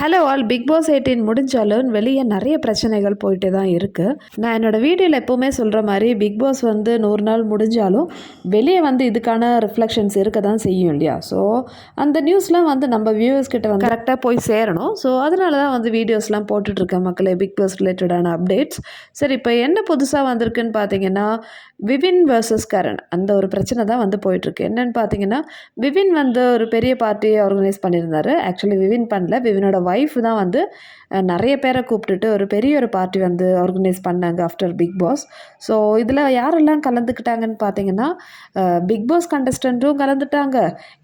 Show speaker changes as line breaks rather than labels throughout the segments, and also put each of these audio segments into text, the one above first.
Hello all Bigg Boss eighteen முடிஞ்சாலும் வெளியே நிறைய பிரச்சனைகள் போயிட்டு தான் இருக்குது நான் என்னோடய வீடியோவில் எப்போவுமே சொல்கிற மாதிரி பிக் பாஸ் வந்து நூறு நாள் முடிஞ்சாலும் வெளியே வந்து இதுக்கான ரிஃப்ளெக்ஷன்ஸ் இருக்க தான் செய்யும் இல்லையா? ஸோ அந்த நியூஸ்லாம் வந்து நம்ம வியூவர்ஸ் கிட்ட வந்து கரெக்டாக போய் சேரணும். ஸோ அதனால தான் வந்து வீடியோஸ்லாம் போட்டுட்ருக்கேன் மக்களே பிக் பாஸ் ரிலேட்டடான அப்டேட்ஸ் சரி இப்போ என்ன புதுசாக வந்திருக்குன்னு பார்த்தீங்கன்னா விவின் வர்சஸ் கரண் அந்த ஒரு பிரச்சனை தான் வந்து போயிட்டுருக்கு என்னென்னு பார்த்தீங்கன்னா விவின் வந்து ஒரு பெரிய பார்ட்டி ஆர்கனைஸ் பண்ணியிருந்தாரு. ஆக்சுவலி விவின் பண்ணல. விவினோட ஒய்ஃப் தான் வந்து நிறைய பேரை கூப்பிட்டுட்டு ஒரு பெரிய ஒரு பார்ட்டி வந்து ஆர்கனைஸ் பண்ணாங்க ஆஃப்டர் பிக் பாஸ் ஸோ இதில் யாரெல்லாம் கலந்துக்கிட்டாங்கன்னு பார்த்தீங்கன்னா பிக் பாஸ் கண்டஸ்டண்ட்டும் கலந்துட்டாங்க.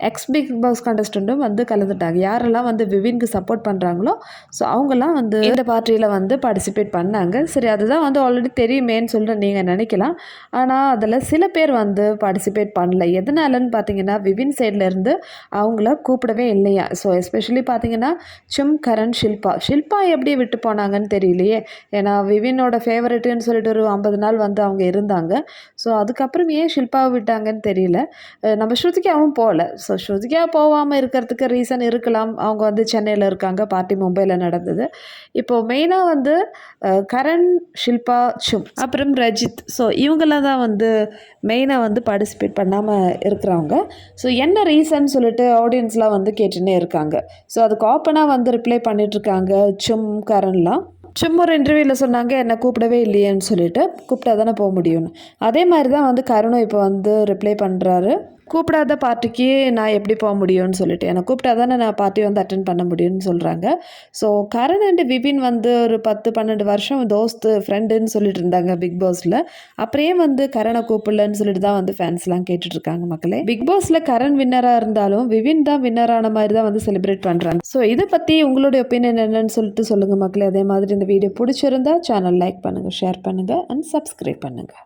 எக்ஸ் பிக் பாஸ் கண்டஸ்டண்ட்டும் வந்து கலந்துட்டாங்க. யாரெல்லாம் வந்து விவின்க்கு சப்போர்ட் பண்ணுறாங்களோ ஸோ அவங்கெல்லாம் வந்து இந்த பார்ட்டியில் வந்து பார்ட்டிசிபேட் பண்ணாங்க. சரி அதுதான் வந்து ஆல்ரெடி தெரியுமேன்னு சொல்லிட்டு நீங்கள் நினைக்கலாம். ஆனால் அதில் சில பேர் வந்து பார்ட்டிசிபேட் பண்ணல. எதனாலன்னு பார்த்தீங்கன்னா விவின் சைட்லேருந்து அவங்கள கூப்பிடவே இல்லையா? ஸோ எஸ்பெஷலி பார்த்தீங்கன்னா சிம் கரண் ஷில்பா. ஷில்பா எப்படி விட்டு போனாங்கன்னு தெரியலையே. ஏன்னா விவினோட ஃபேவரெட்டுன்னு சொல்லிட்டு ஒரு ஐம்பது நாள் வந்து அவங்க இருந்தாங்க. ஸோ அதுக்கப்புறம் ஏன் ஷில்பாவை விட்டாங்கன்னு தெரியல. நம்ம ஸ்ருதிகாவும் போகல. ஸோ ஸ்ருதிகா போகாமல் இருக்கிறதுக்கு ரீசன் இருக்கலாம். அவங்க வந்து சென்னையில் இருக்காங்க. பார்ட்டி மும்பையில் நடந்தது. இப்போது மெயினாக வந்து கரண் ஷில்பா சும். அப்புறம் ரஜித். ஸோ இவங்கள தான் வந்து மெயினாக வந்து பார்ட்டிசிபேட் பண்ணாமல் இருக்கிறவங்க. ஸோ என்ன ரீசன் சொல்லிட்டு ஆடியன்ஸ்லாம் வந்து கேட்டுன்னே இருக்காங்க. ஸோ அதுக்கு ஓப்பனாக வந்து ரிப்ளை பண்ணிகிட்ருக்காங்க சும் கரன்லாம். சும்மா ஒரு இன்டர்வியூவில் சொன்னாங்க என்னை கூப்பிடவே இல்லையேன்னு சொல்லிட்டு கூப்பிட்டா தானே போக முடியும்னு. அதே மாதிரி தான் வந்து கருணும் இப்போ வந்து ரிப்ளை பண்ணுறாரு கூப்பிடாத பார்ட்டிக்கு நான் எப்படி போக முடியும்னு சொல்லிட்டு. என்னை கூப்பிட்டா தானே நான் பார்ட்டி வந்து அட்டன் பண்ண முடியும்னு சொல்கிறாங்க ஸோ கரண் அண்ட் விபின் வந்து ஒரு பத்து பன்னெண்டு வருஷம் தோஸ்து ஃப்ரெண்டுன்னு சொல்லிட்டு இருந்தாங்க பிக் பாஸில் அப்படியே வந்து கரணை கூப்பிடலன்னு சொல்லிட்டு தான் வந்து ஃபேன்ஸ்லாம் கேட்டுட்ருக்காங்க மக்களே. பிக் பாஸில் கரண் வின்னராக இருந்தாலும் விபின் தான் வின்னரான மாதிரி தான் வந்து செலிப்ரேட் பண்ணுறாங்க ஸோ இதை பற்றி உங்களுடைய ஒப்பீனியன் என்னன்னு சொல்லிட்டு சொல்லுங்கள் மக்களே. அதே மாதிரி இந்த வீடியோ பிடிச்சிருந்தா சேனல் லைக் பண்ணுங்கள் ஷேர் பண்ணுங்கள் அண்ட் சப்ஸ்கிரைப் பண்ணுங்கள்